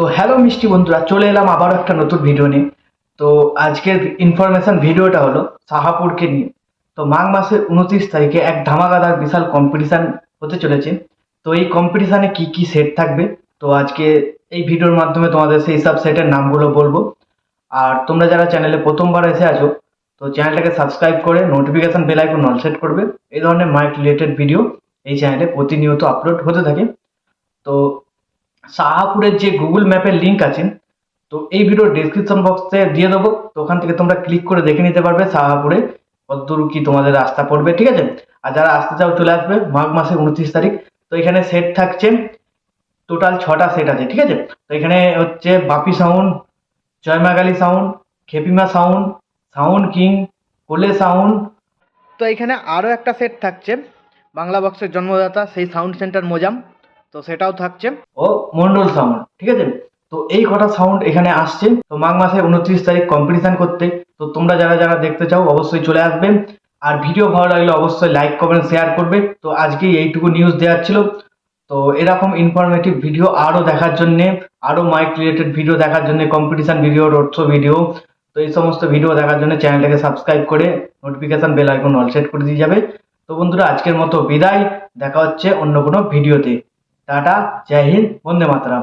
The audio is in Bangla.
তো হ্যালো মিষ্টি বন্ধুরা, চলে এলাম আবার একটা নতুন ভিডিও নিয়ে। তো আজকের ইনফরমেশন ভিডিওটা হলো সাহাপুরকে নিয়ে। তো মাঘ মাসের উনত্রিশ তারিখে এক ধামাকাদার বিশাল কম্পিটিশান হতে চলেছে। তো এই কম্পিটিশানে কি কি সেট থাকবে? তো আজকে এই ভিডিওর মাধ্যমে তোমাদের সেই সব সেটের নামগুলো বলব। আর তোমরা যারা চ্যানেলে প্রথমবার এসে আছো, তো চ্যানেলটাকে সাবস্ক্রাইব করে notification bell icon all set করবে। এই ধরনের মাইক রিলেটেড ভিডিও এই চ্যানেলে প্রতিনিয়ত আপলোড হতে থাকে। তো শাহাপুরের যে গুগল ম্যাপের লিঙ্ক আছে, তো এই ভিডিওর ডিসক্রিপশন বক্সে দিয়ে দেবো। তো ওখান থেকে তোমরা ক্লিক করে দেখে নিতে পারবে শাহাপুরে কতদূর কি তোমাদের রাস্তা পড়বে, ঠিক আছে? আর যারা আসতে চাও চলে আসবে মাঘ মাসের উনত্রিশ তারিখ। তো এখানে সেট থাকছে টোটাল ছটা সেট আছে, ঠিক আছে? তো এখানে হচ্ছে Bapi sound Joymagali sound Khepima sound sound king Kole sound তো এখানে আরও একটা সেট থাকছে, বাংলা বক্সের জন্মদাতা, সেই সাউন্ড সেন্টার মোজাম। তো সেটাও থাকছে। ও, মন্ডল সাউন্ড ঠিক আছে? তো এই কটা সাউন্ড এখানে আসছে। তো মাঘ মাসের উনত্রিশ তারিখ কম্পিটিশন করতে। তো তোমরা যারা যারা দেখতে চাও, অবশ্যই চলে আসবে। আর ভিডিও ভালো লাগলে অবশ্যই লাইক কমেন্ট শেয়ার করবে। তো আজকে এইটুকু নিউজ দেওয়ার ছিল। তো এরকম ইনফরমেটিভ ভিডিও আরও দেখার জন্যে, আরও মাইক রিলেটেড ভিডিও দেখার জন্য competition video road show video তো এই সমস্ত ভিডিও দেখার জন্য চ্যানেলটাকে সাবস্ক্রাইব করে notification bell icon all set করে দিয়ে যাবে। তো বন্ধুরা, আজকের মতো বিদায়। দেখা হচ্ছে অন্য কোনো ভিডিওতে টাটা জয় হিন্দ বন্দে মাতরম।